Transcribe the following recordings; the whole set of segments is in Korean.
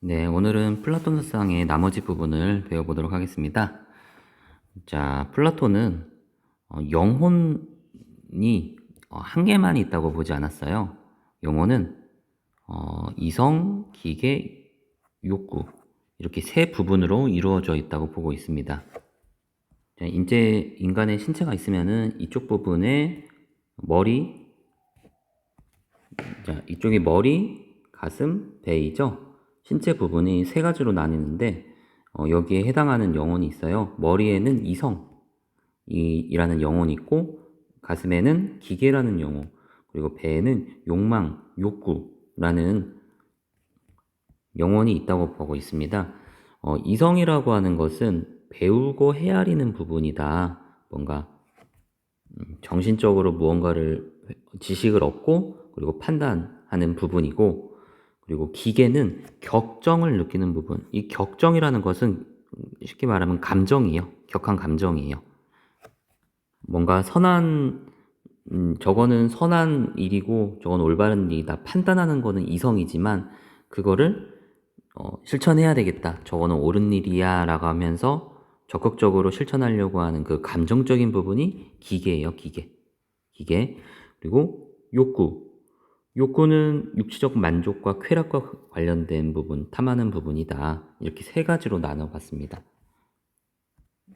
네, 오늘은 플라톤 사상의 나머지 부분을 배워보도록 하겠습니다. 자, 플라톤은 어, 영혼이 어, 한 개만 있다고 보지 않았어요. 영혼은 어, 이성, 기계, 욕구 이렇게 세 부분으로 이루어져 있다고 보고 있습니다. 자, 이제 인간의 신체가 있으면은 이쪽 부분에 머리, 자, 이쪽이 머리, 가슴, 배이죠. 신체 부분이 세 가지로 나뉘는데 어, 여기에 해당하는 영혼이 있어요. 머리에는 이성, 이, 이라는 영혼이 있고 가슴에는 기계라는 영혼, 그리고 배에는 욕망, 욕구라는 영혼이 있다고 보고 있습니다. 어, 이성이라고 하는 것은 배우고 헤아리는 부분이다. 뭔가 음, 정신적으로 무언가를 지식을 얻고 그리고 판단하는 부분이고 그리고 기계는 격정을 느끼는 부분. 이 격정이라는 것은 쉽게 말하면 감정이에요. 격한 감정이에요. 뭔가 선한 음, 저거는 선한 일이고 저건 올바른 일이다. 판단하는 거는 이성이지만 그거를 어, 실천해야 되겠다. 저거는 옳은 일이야 라고 하면서 적극적으로 실천하려고 하는 그 감정적인 부분이 기계예요. 기계. 기계. 그리고 욕구. 욕구는 육체적 만족과 쾌락과 관련된 부분, 탐하는 부분이다. 이렇게 세 가지로 나눠봤습니다.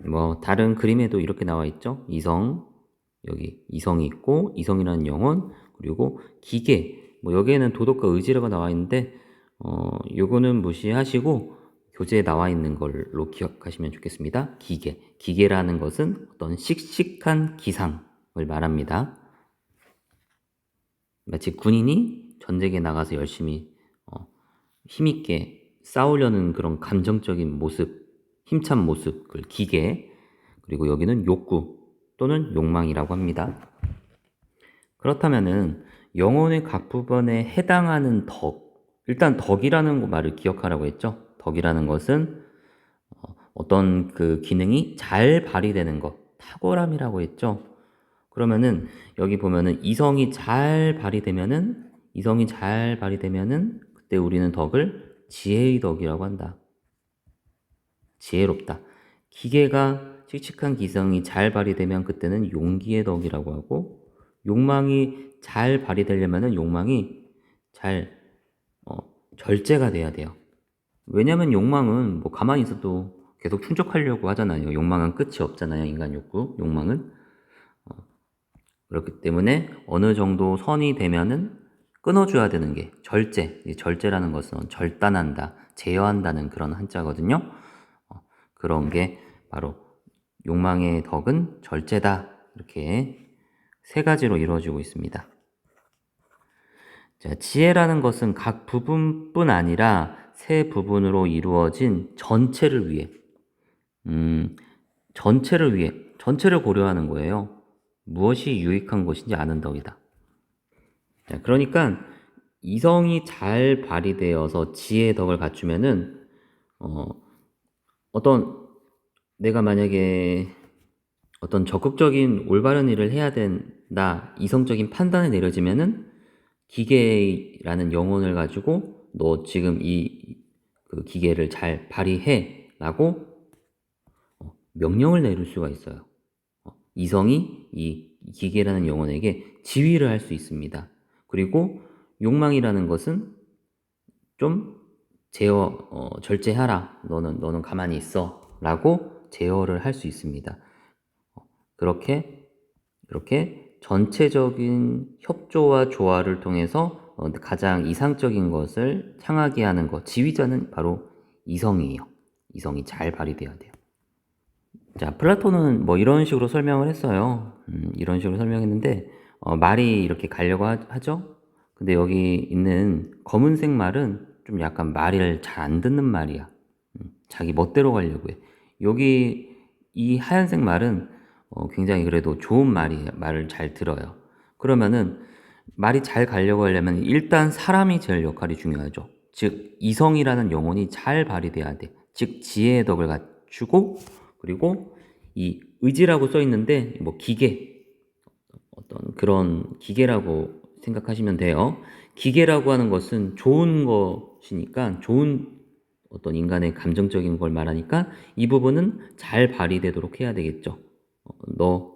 뭐 다른 그림에도 이렇게 나와 있죠. 이성, 여기 이성이 있고 이성이라는 영혼, 그리고 기계. 뭐 여기에는 도덕과 의지라고 나와 있는데 어 요거는 무시하시고 교재에 나와 있는 걸로 기억하시면 좋겠습니다. 기계. 기계라는 것은 어떤 씩씩한 기상을 말합니다. 마치 군인이 전쟁에 나가서 열심히 어, 힘있게 싸우려는 그런 감정적인 모습, 힘찬 모습을 기계, 그리고 여기는 욕구 또는 욕망이라고 합니다. 그렇다면은 영혼의 각 부분에 해당하는 덕, 일단 덕이라는 말을 기억하라고 했죠. 덕이라는 것은 어, 어떤 그 기능이 잘 발휘되는 것, 탁월함이라고 했죠. 그러면은 여기 보면은 이성이 잘 발휘되면은 이성이 잘 발휘되면은 그때 우리는 덕을 지혜의 덕이라고 한다. 지혜롭다. 기계가 씩씩한 기성이 잘 발휘되면 그때는 용기의 덕이라고 하고 욕망이 잘 발휘되려면은 욕망이 잘 어, 절제가 돼야 돼요. 왜냐면 욕망은 뭐 가만히 있어도 계속 충족하려고 하잖아요. 욕망은 끝이 없잖아요. 인간 욕구, 욕망은. 그렇기 때문에 어느 정도 선이 되면은 끊어줘야 되는 게 절제. 이 절제라는 것은 절단한다, 제어한다는 그런 한자거든요. 어, 그런 게 바로 욕망의 덕은 절제다. 이렇게 세 가지로 이루어지고 있습니다. 자, 지혜라는 것은 각 부분뿐 아니라 세 부분으로 이루어진 전체를 위해, 음, 전체를 위해, 전체를 고려하는 거예요. 무엇이 유익한 것인지 아는 덕이다. 자, 그러니까 이성이 잘 발휘되어서 지혜의 덕을 갖추면은 어, 어떤 내가 만약에 어떤 적극적인 올바른 일을 해야 된다 이성적인 판단이 내려지면은 기계라는 영혼을 가지고 너 지금 이 그 기계를 잘 발휘해라고 어, 명령을 내릴 수가 있어요. 이성이 이 기계라는 영혼에게 지휘를 할 수 있습니다. 그리고 욕망이라는 것은 좀 제어 어, 절제하라. 너는 너는 가만히 있어라고 제어를 할 수 있습니다. 어, 그렇게 이렇게 전체적인 협조와 조화를 통해서 어, 가장 이상적인 것을 향하게 하는 것 지휘자는 바로 이성이에요. 이성이 잘 발휘돼야 돼요. 자, 플라톤은 뭐 이런 식으로 설명을 했어요. 음, 이런 식으로 설명했는데, 어, 말이 이렇게 가려고 하, 죠 근데 여기 있는 검은색 말은 좀 약간 말을 잘 안 듣는 말이야. 음, 자기 멋대로 가려고 해. 여기 이 하얀색 말은 어, 굉장히 그래도 좋은 말이 말을 잘 들어요. 그러면은 말이 잘 가려고 하려면 일단 사람이 제일 역할이 중요하죠. 즉 이성이라는 영혼이 잘 발휘돼야 돼. 즉 지혜의 덕을 갖추고 그리고 이 의지라고 써 있는데 뭐 기계 어떤 그런 기계라고 생각하시면 돼요. 기계라고 하는 것은 좋은 것이니까 좋은 어떤 인간의 감정적인 걸 말하니까 이 부분은 잘 발휘되도록 해야 되겠죠. 어, 너,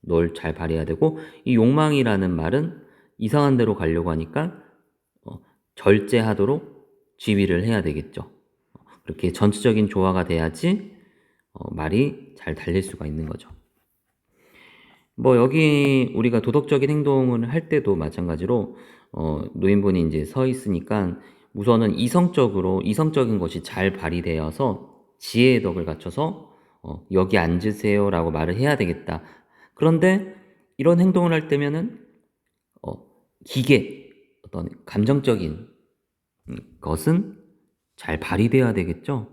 널 잘 발휘해야 되고, 이 욕망이라는 말은 이상한 데로 가려고 하니까 어, 절제하도록 지휘를 해야 되겠죠. 어, 그렇게 전체적인 조화가 돼야지 어, 말이 잘 달릴 수가 있는 거죠. 뭐 여기 우리가 도덕적인 행동을 할 때도 마찬가지로 어, 노인분이 이제 서 있으니까 우선은 이성적으로 이성적인 것이 잘 발휘되어서 지혜의 덕을 갖춰서 어, 여기 앉으세요라고 말을 해야 되겠다. 그런데 이런 행동을 할 때면은 어, 기계 어떤 감정적인 음, 것은 잘 발휘돼야 되겠죠.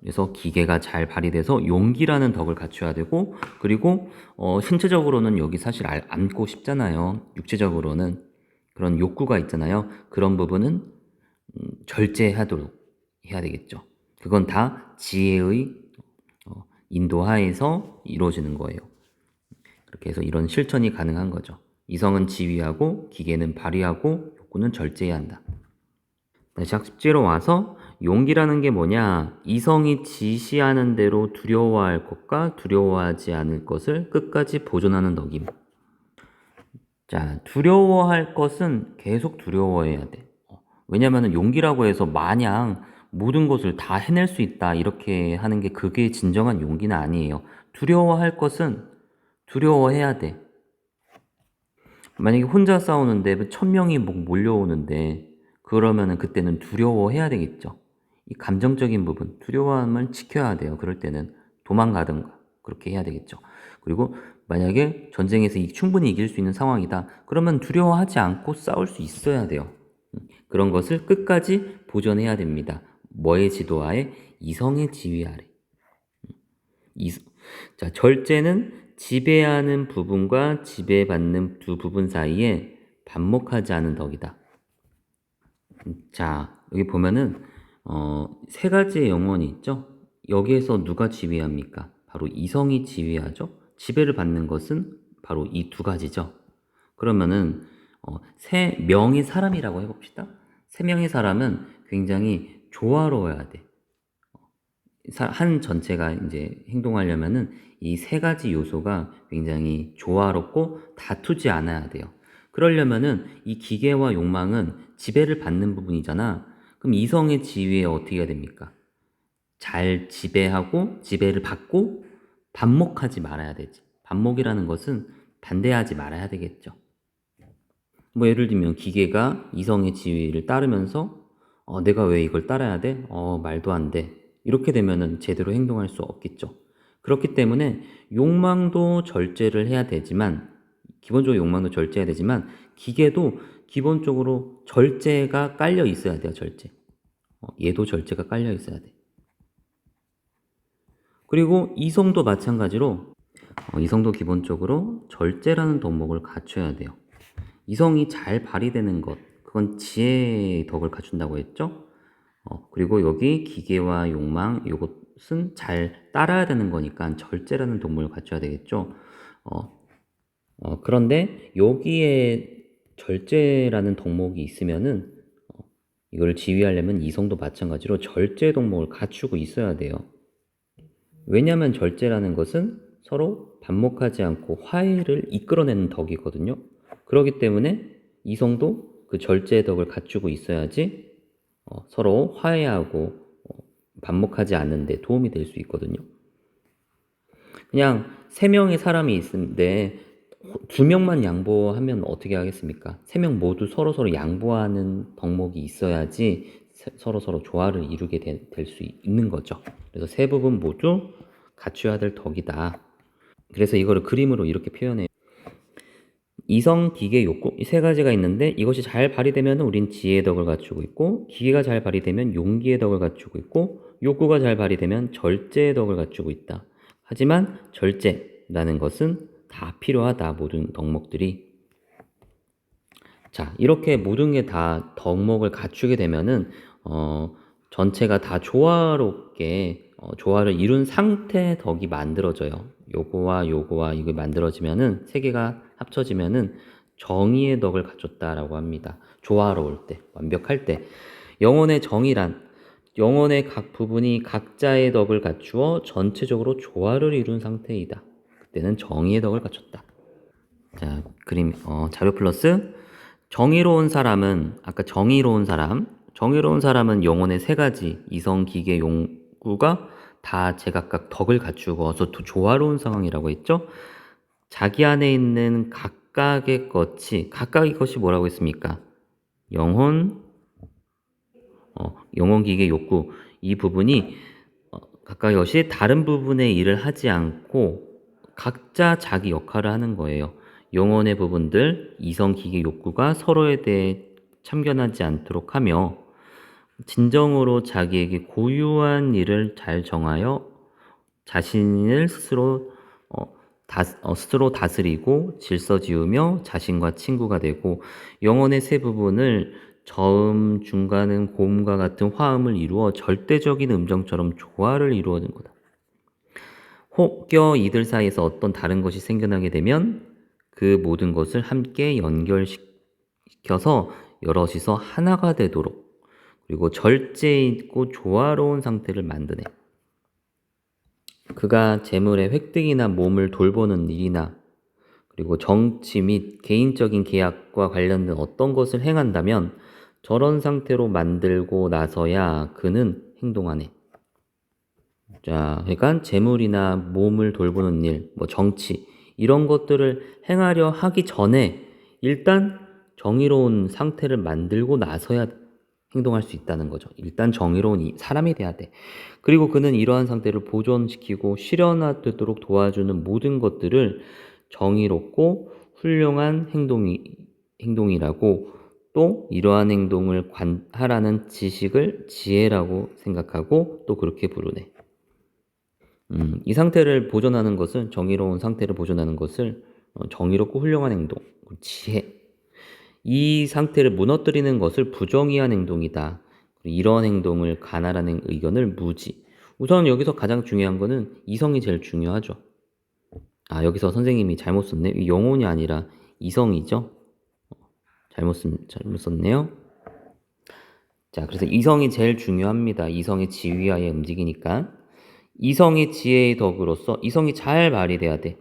그래서 기계가 잘 발휘돼서 용기라는 덕을 갖춰야 되고 그리고 어, 신체적으로는 여기 사실 알- 앉고 싶잖아요. 육체적으로는 그런 욕구가 있잖아요. 그런 부분은 음, 절제하도록 해야 되겠죠. 그건 다 지혜의 어, 인도하에서 이루어지는 거예요. 그렇게 해서 이런 실천이 가능한 거죠. 이성은 지휘하고 기계는 발휘하고 욕구는 절제해야 한다. 다시 학습지로 와서 용기라는 게 뭐냐? 이성이 지시하는 대로 두려워할 것과 두려워하지 않을 것을 끝까지 보존하는 덕임. 자, 두려워할 것은 계속 두려워해야 돼. 어, 왜냐면은 용기라고 해서 마냥 모든 것을 다 해낼 수 있다 이렇게 하는 게 그게 진정한 용기는 아니에요. 두려워할 것은 두려워해야 돼. 만약에 혼자 싸우는데 천 명이 뭐 몰려오는데 그러면은 그때는 두려워해야 되겠죠. 이 감정적인 부분, 두려움을 지켜야 돼요. 그럴 때는 도망가든가 그렇게 해야 되겠죠. 그리고 만약에 전쟁에서 이- 충분히 이길 수 있는 상황이다. 그러면 두려워하지 않고 싸울 수 있어야 돼요. 음, 그런 것을 끝까지 보존해야 됩니다. 뭐의 지도하에? 이성의 지휘 아래. 음, 이, 자, 절제는 지배하는 부분과 지배받는 두 부분 사이에 반목하지 않은 덕이다. 음, 자, 여기 보면은 어, 세 가지의 영혼이 있죠. 여기에서 누가 지휘합니까? 바로 이성이 지휘하죠. 지배를 받는 것은 바로 이 두 가지죠. 그러면은 어, 세 명의 사람이라고 해봅시다. 세 명의 사람은 굉장히 조화로워야 돼. 사- 한 전체가 이제 행동하려면은 이 세 가지 요소가 굉장히 조화롭고 다투지 않아야 돼요. 그러려면은 이 기계와 욕망은 지배를 받는 부분이잖아. 그럼 이성의 지위에 어떻게 해야 됩니까? 잘 지배하고 지배를 받고 반목하지 말아야 되지. 반목이라는 것은 반대하지 말아야 되겠죠. 뭐 예를 들면 기계가 이성의 지위를 따르면서 어, 내가 왜 이걸 따라야 돼? 어, 말도 안 돼. 이렇게 되면은 제대로 행동할 수 없겠죠. 그렇기 때문에 욕망도 절제를 해야 되지만 기본적으로 욕망도 절제해야 되지만 기계도 기본적으로 절제가 깔려 있어야 돼요. 절제. 어, 얘도 절제가 깔려 있어야 돼. 그리고 이성도 마찬가지로 어, 이성도 기본적으로 절제라는 덕목을 갖춰야 돼요. 이성이 잘 발휘되는 것, 그건 지혜의 덕을 갖춘다고 했죠. 어, 그리고 여기 기계와 욕망, 이것은 잘 따라야 되는 거니까 절제라는 덕목을 갖춰야 되겠죠. 어, 어, 그런데 여기에 절제라는 덕목이 있으면은 어, 이걸 지휘하려면 이성도 마찬가지로 절제 덕목을 갖추고 있어야 돼요. 왜냐하면 절제라는 것은 서로 반목하지 않고 화해를 이끌어내는 덕이거든요. 그렇기 때문에 이성도 그 절제의 덕을 갖추고 있어야지 어, 서로 화해하고 어, 반목하지 않는데 도움이 될 수 있거든요. 그냥 세 명의 사람이 있는데 두 명만 양보하면 어떻게 하겠습니까? 세 명 모두 서로 서로 양보하는 덕목이 있어야지 세- 서로 서로 조화를 이루게 될 수 있는 거죠. 그래서 세 부분 모두 갖춰야 될 덕이다. 그래서 이거를 그림으로 이렇게 표현해요. 이성, 기계, 욕구 이 세 가지가 있는데 이것이 잘 발휘되면 우린 지혜의 덕을 갖추고 있고 기계가 잘 발휘되면 용기의 덕을 갖추고 있고 욕구가 잘 발휘되면 절제의 덕을 갖추고 있다. 하지만 절제라는 것은 다 필요하다 모든 덕목들이 자 이렇게 모든 게 다 덕목을 갖추게 되면은 어, 전체가 다 조화롭게 어, 조화를 이룬 상태 덕이 만들어져요. 요거와 요거와 이게 만들어지면은 세 개가 합쳐지면은 정의의 덕을 갖췄다라고 합니다. 조화로울 때, 완벽할 때. 영혼의 정의란 영혼의 각 부분이 각자의 덕을 갖추어 전체적으로 조화를 이룬 상태이다. 그때는 정의의 덕을 갖췄다. 자, 그림 어, 자료 플러스 정의로운 사람은 아까 정의로운 사람, 정의로운 사람은 영혼의 세 가지 이성, 기계, 용구가 다 제각각 덕을 갖추어서 또 조화로운 상황이라고 했죠. 자기 안에 있는 각각의 것이 각각의 것이 뭐라고 했습니까? 영혼, 어, 영혼, 기계, 욕구 이 부분이 어, 각각의 것이 다른 부분의 일을 하지 않고 각자 자기 역할을 하는 거예요. 영혼의 부분들, 이성, 기계, 욕구가 서로에 대해 참견하지 않도록 하며 진정으로 자기에게 고유한 일을 잘 정하여 자신을 스스로 어, 다, 어, 스스로 다스리고 질서 지으며 자신과 친구가 되고 영혼의 세 부분을 저음, 중간음, 고음과 같은 화음을 이루어 절대적인 음정처럼 조화를 이루어낸 거다. 혹여 이들 사이에서 어떤 다른 것이 생겨나게 되면 그 모든 것을 함께 연결시켜서 여럿이서 하나가 되도록 그리고 절제 있고 조화로운 상태를 만드네. 그가 재물의 획득이나 몸을 돌보는 일이나 그리고 정치 및 개인적인 계약과 관련된 어떤 것을 행한다면 저런 상태로 만들고 나서야 그는 행동하네. 자, 그러니까 재물이나 몸을 돌보는 일, 뭐 정치 이런 것들을 행하려 하기 전에 일단 정의로운 상태를 만들고 나서야 행동할 수 있다는 거죠. 일단 정의로운 사람이 돼야 돼. 그리고 그는 이러한 상태를 보존시키고 실현하도록 도와주는 모든 것들을 정의롭고 훌륭한 행동이, 행동이라고 또 이러한 행동을 관, 하라는 지식을 지혜라고 생각하고 또 그렇게 부르네. 음, 이 상태를 보존하는 것은 정의로운 상태를 보존하는 것을 어, 정의롭고 훌륭한 행동, 지혜. 이 상태를 무너뜨리는 것을 부정의한 행동이다. 이런 행동을 가나라는 의견을 무지. 우선 여기서 가장 중요한 거는 이성이 제일 중요하죠. 아, 여기서 선생님이 잘못 썼네. 영혼이 아니라 이성이죠. 잘못, 쓴, 잘못 썼네요. 자, 그래서 이성이 제일 중요합니다. 이성의 지휘하에 움직이니까. 이성의 지혜의 덕으로서 이성이 잘 발휘돼야 돼.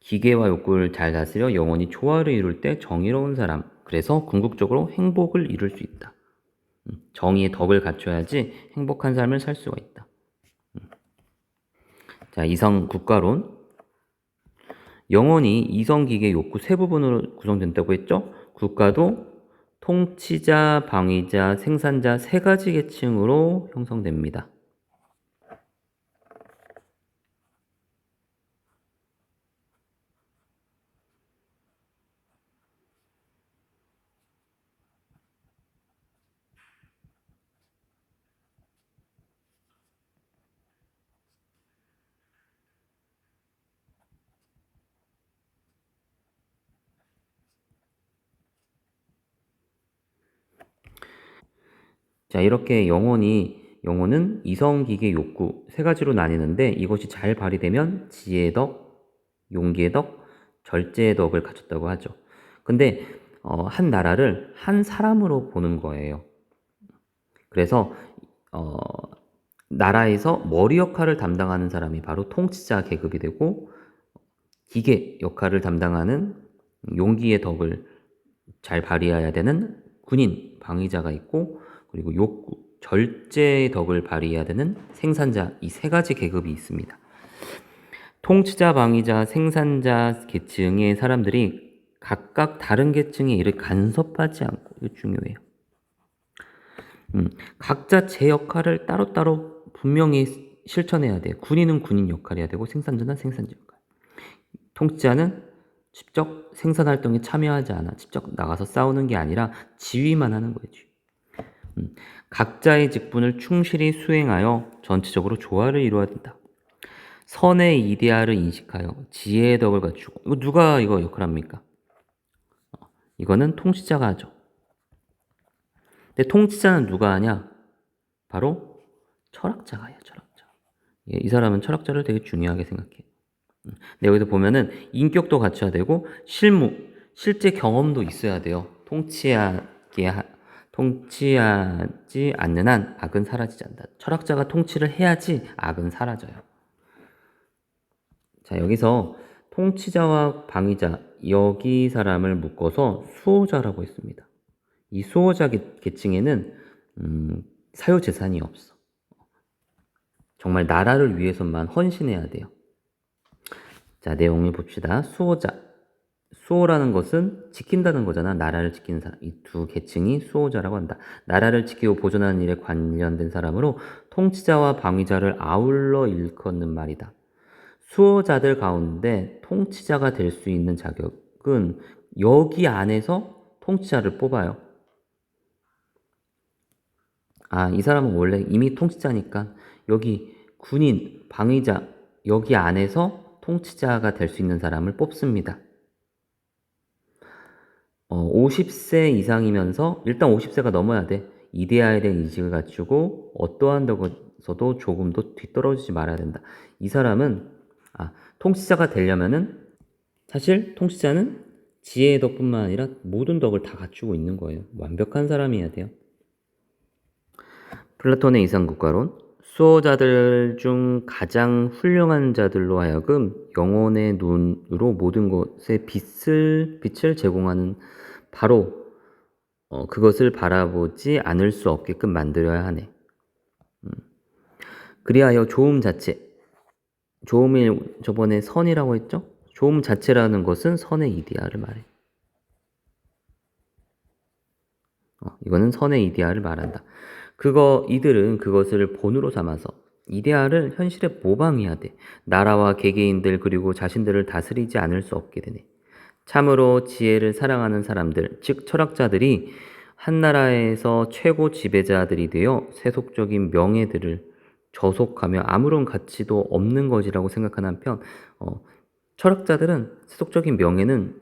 기계와 욕구를 잘 다스려 영원히 조화를 이룰 때 정의로운 사람. 그래서 궁극적으로 행복을 이룰 수 있다. 음, 정의의 덕을 갖춰야지 행복한 삶을 살 수가 있다. 음. 자, 이성 국가론. 영혼이 이성 기계 욕구 세 부분으로 구성된다고 했죠? 국가도 통치자, 방위자, 생산자 세 가지 계층으로 형성됩니다. 자, 이렇게 영혼이 영혼은 이성, 기계, 욕구 세 가지로 나뉘는데 이것이 잘 발휘되면 지혜의 덕, 용기의 덕, 절제의 덕을 갖췄다고 하죠. 근데 어, 한 나라를 한 사람으로 보는 거예요. 그래서 어, 나라에서 머리 역할을 담당하는 사람이 바로 통치자 계급이 되고 기계 역할을 담당하는 용기의 덕을 잘 발휘해야 되는 군인, 방위자가 있고 그리고 욕구, 절제의 덕을 발휘해야 되는 생산자 이 세 가지 계급이 있습니다. 통치자, 방위자, 생산자 계층의 사람들이 각각 다른 계층의 일을 간섭하지 않고 이거 중요해요. 음, 각자 제 역할을 따로따로 분명히 실천해야 돼요. 군인은 군인 역할을 해야 되고 생산자는 생산자 역할. 통치자는 직접 생산 활동에 참여하지 않아. 직접 나가서 싸우는 게 아니라 지휘만 하는 거예요. 음, 각자의 직분을 충실히 수행하여 전체적으로 조화를 이루어야 된다. 선의 이데아를 인식하여 지혜의 덕을 갖추고 이거 누가 이거 역할 합니까? 어, 이거는 통치자가 하죠. 근데 통치자는 누가 하냐? 바로 철학자가 해요. 철학자. 예, 이 사람은 철학자를 되게 중요하게 생각해. 음, 근데 여기서 보면은 인격도 갖춰야 되고 실무, 실제 경험도 있어야 돼요. 통치하게 통치하지 않는 한 악은 사라지지 않는다. 철학자가 통치를 해야지 악은 사라져요. 자, 여기서 통치자와 방위자, 여기 사람을 묶어서 수호자라고 했습니다. 이 수호자 계- 계층에는 음, 사유 재산이 없어. 정말 나라를 위해서만 헌신해야 돼요. 자, 내용을 봅시다. 수호자. 수호라는 것은 지킨다는 거잖아. 나라를 지키는 사람. 이 두 계층이 수호자라고 한다. 나라를 지키고 보존하는 일에 관련된 사람으로 통치자와 방위자를 아울러 일컫는 말이다. 수호자들 가운데 통치자가 될 수 있는 자격은 여기 안에서 통치자를 뽑아요. 아, 이 사람은 원래 이미 통치자니까 여기 군인, 방위자, 여기 안에서 통치자가 될 수 있는 사람을 뽑습니다. 어, 50세 이상이면서 일단 50세가 넘어야 돼. 이데아에 대한 인식을 갖추고 어떠한 데서도 조금도 뒤떨어지지 말아야 된다. 이 사람은 아, 통치자가 되려면은 사실 통치자는 지혜의 덕뿐만 아니라 모든 덕을 다 갖추고 있는 거예요. 완벽한 사람이어야 돼요. 플라톤의 이상국가론 수호자들 중 가장 훌륭한 자들로 하여금 영혼의 눈으로 모든 것에 빛을 빛을 제공하는 바로 어, 그것을 바라보지 않을 수 없게끔 만들어야 하네. 음. 그리하여 조음 자체, 조음이 저번에 선이라고 했죠? 조음 자체라는 것은 선의 이데아를 말해. 어, 이거는 선의 이데아를 말한다. 그거 이들은 그것을 본으로 삼아서 이데아를 현실에 모방해야 돼. 나라와 개개인들 그리고 자신들을 다스리지 않을 수 없게 되네. 참으로 지혜를 사랑하는 사람들, 즉 철학자들이 한 나라에서 최고 지배자들이 되어 세속적인 명예들을 저속하며 아무런 가치도 없는 것이라고 생각하는 한편 어, 철학자들은 세속적인 명예는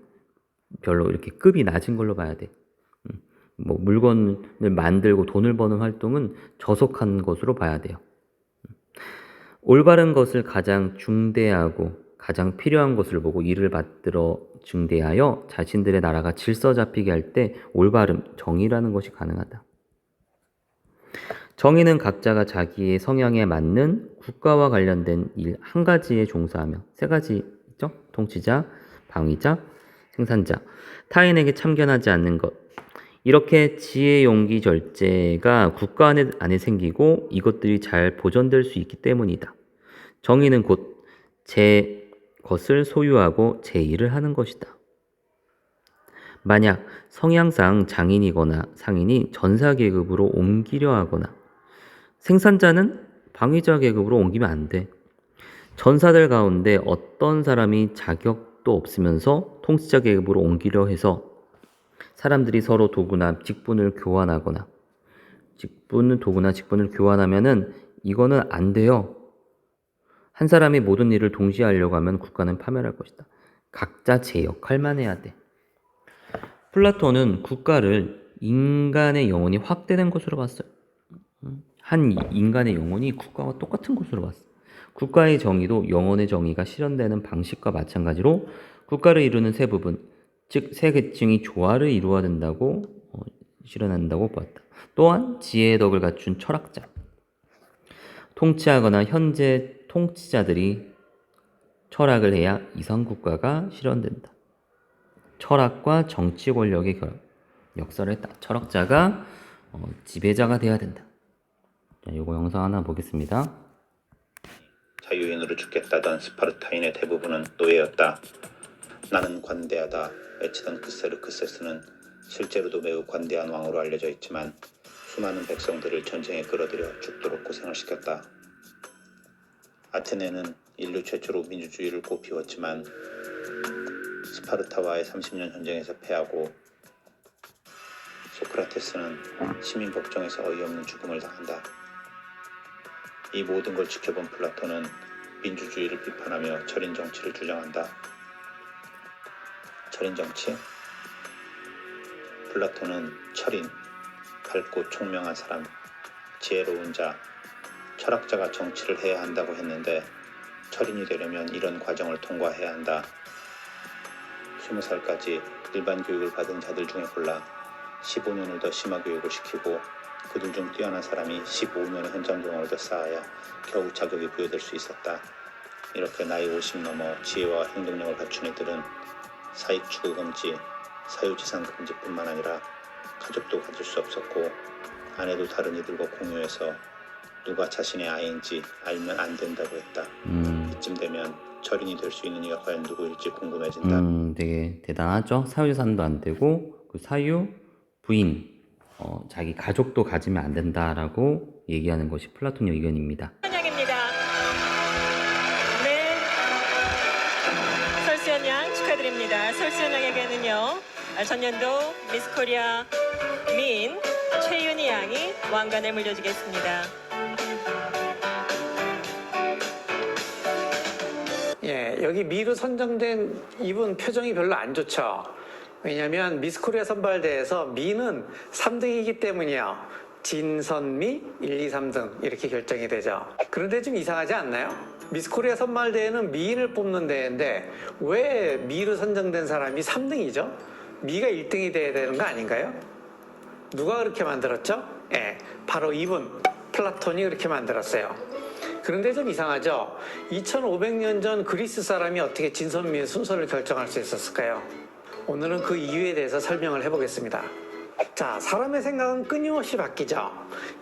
별로 이렇게 급이 낮은 걸로 봐야 돼. 음, 뭐 물건을 만들고 돈을 버는 활동은 저속한 것으로 봐야 돼요. 음. 올바른 것을 가장 중대하고 가장 필요한 것을 보고 이를 받들어 증대하여 자신들의 나라가 질서 잡히게 할 때 올바름, 정의라는 것이 가능하다. 정의는 각자가 자기의 성향에 맞는 국가와 관련된 일 한 가지에 종사하며 세 가지 있죠? 통치자, 방위자, 생산자, 타인에게 참견하지 않는 것. 이렇게 지혜, 용기, 절제가 국가 안에, 안에 생기고 이것들이 잘 보존될 수 있기 때문이다. 정의는 곧 제 것을 소유하고 제 일을 하는 것이다. 만약 성향상 장인이거나 상인이 전사 계급으로 옮기려 하거나 생산자는 방위자 계급으로 옮기면 안 돼. 전사들 가운데 어떤 사람이 자격도 없으면서 통치자 계급으로 옮기려 해서 사람들이 서로 도구나 직분을 교환하거나 직분을 도구나 직분을 교환하면은 이거는 안 돼요. 한 사람이 모든 일을 동시에 하려고 하면 국가는 파멸할 것이다. 각자 제 역할만 해야 돼. 플라톤은 국가를 인간의 영혼이 확대된 것으로 봤어요. 한 인간의 영혼이 국가와 똑같은 것으로 봤어. 국가의 정의도 영혼의 정의가 실현되는 방식과 마찬가지로 국가를 이루는 세 부분, 즉 세 계층이 조화를 이루어야 된다고 어, 실현한다고 봤다. 또한 지혜의 덕을 갖춘 철학자, 통치하거나 현재 통치자들이 철학을 해야 이상 국가가 실현된다. 철학과 정치 권력의 결 역사를 했다. 철학자가 어, 지배자가 돼야 된다. 자, 요거 영상 하나 보겠습니다. 자유인으로 죽겠다던 스파르타인의 대부분은 노예였다. 나는 관대하다 외치던 크세르크세스는 실제로도 매우 관대한 왕으로 알려져 있지만 수많은 백성들을 전쟁에 끌어들여 죽도록 고생을 시켰다. 아테네는 인류 최초로 민주주의를 꽃피웠지만 스파르타와의 30년 전쟁에서 패하고 소크라테스는 시민 법정에서 어이없는 죽음을 당한다. 이 모든 걸 지켜본 플라톤은 민주주의를 비판하며 철인 정치를 주장한다. 철인 정치? 플라톤은 철인, 밝고 총명한 사람, 지혜로운 자, 철학자가 정치를 해야 한다고 했는데 철인이 되려면 이런 과정을 통과해야 한다. 20살까지 일반 교육을 받은 자들 중에 골라 15년을 더 심화 교육을 시키고 그들 중 뛰어난 사람이 15년의 현장 경험을 더 쌓아야 겨우 자격이 부여될 수 있었다. 이렇게 나이 50 넘어 지혜와 행동력을 갖춘 이들은 사익 추구 금지, 사유지상 금지뿐만 아니라 가족도 가질 수 없었고 아내도 다른 이들과 공유해서 누가 자신의 아이인지 알면 안 된다고 했다. 음, 이쯤 되면 철인이 될 수 있는 이가 과연 누구일지 궁금해진다. 음, 되게 대단하죠. 사유재산도 안 되고 그 사유 부인 어, 자기 가족도 가지면 안 된다라고 얘기하는 것이 플라톤의 의견입니다. 축하드립니다. 설수연 양에게는요, 아, 전년도 미스 코리아 민 최윤희 양이 왕관을 물려주겠습니다. 예, 여기 미로 선정된 이분 표정이 별로 안 좋죠. 왜냐하면 미스코리아 선발대에서 미는 3등이기 때문이요. 진선미 1, 2, 3등 이렇게 결정이 되죠. 그런데 좀 이상하지 않나요? 미스코리아 선발대회는 미인을 뽑는 대회인데 왜 미로 선정된 사람이 3등이죠? 미가 1등이 돼야 되는 거 아닌가요? 누가 그렇게 만들었죠? 예, 바로 이분 플라톤이 그렇게 만들었어요. 그런데 좀 이상하죠? 2500년 전 그리스 사람이 어떻게 진선미의 순서를 결정할 수 있었을까요? 오늘은 그 이유에 대해서 설명을 해보겠습니다. 자, 사람의 생각은 끊임없이 바뀌죠.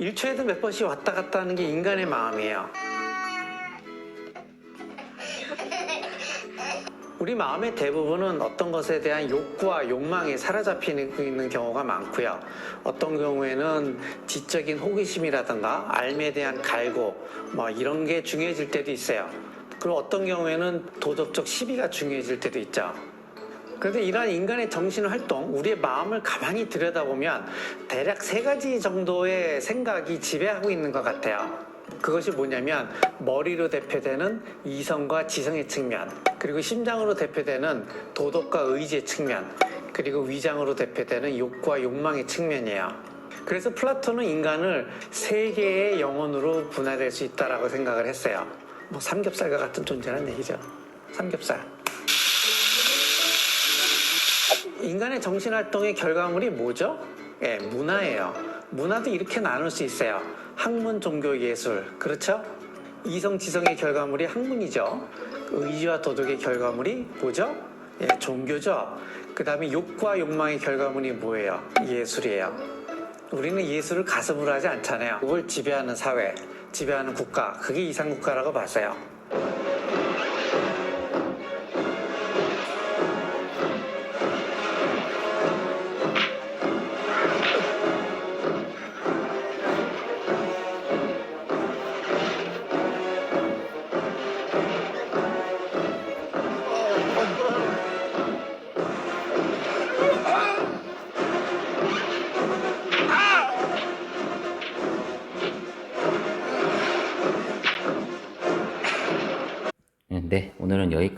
1초에도 몇 번씩 왔다 갔다 하는 게 인간의 마음이에요. 우리 마음의 대부분은 어떤 것에 대한 욕구와 욕망이 사로잡히고 있는 경우가 많고요. 어떤 경우에는 지적인 호기심이라든가 알에 대한 갈고 뭐 이런 게 중요해질 때도 있어요. 그리고 어떤 경우에는 도덕적 시비가 중요해질 때도 있죠. 그런데 이러한 인간의 정신 활동, 우리의 마음을 가만히 들여다보면 대략 세 가지 정도의 생각이 지배하고 있는 것 같아요. 그것이 뭐냐면 머리로 대표되는 이성과 지성의 측면, 그리고 심장으로 대표되는 도덕과 의지의 측면, 그리고 위장으로 대표되는 욕구와 욕망의 측면이에요. 그래서 플라톤은 인간을 세 개의 영혼으로 분화될 수 있다라고 생각을 했어요. 뭐 삼겹살과 같은 존재란 얘기죠. 삼겹살. 인간의 정신 활동의 결과물이 뭐죠? 예, 문화예요. 문화도 이렇게 나눌 수 있어요. 학문, 종교, 예술. 그렇죠? 이성, 지성의 결과물이 학문이죠. 의지와 도덕의 결과물이 뭐죠? 예, 종교죠. 그 다음에 욕과 욕망의 결과물이 뭐예요? 예술이에요. 우리는 예술을 가슴으로 하지 않잖아요. 그걸 지배하는 사회, 지배하는 국가, 그게 이상국가라고 봤어요.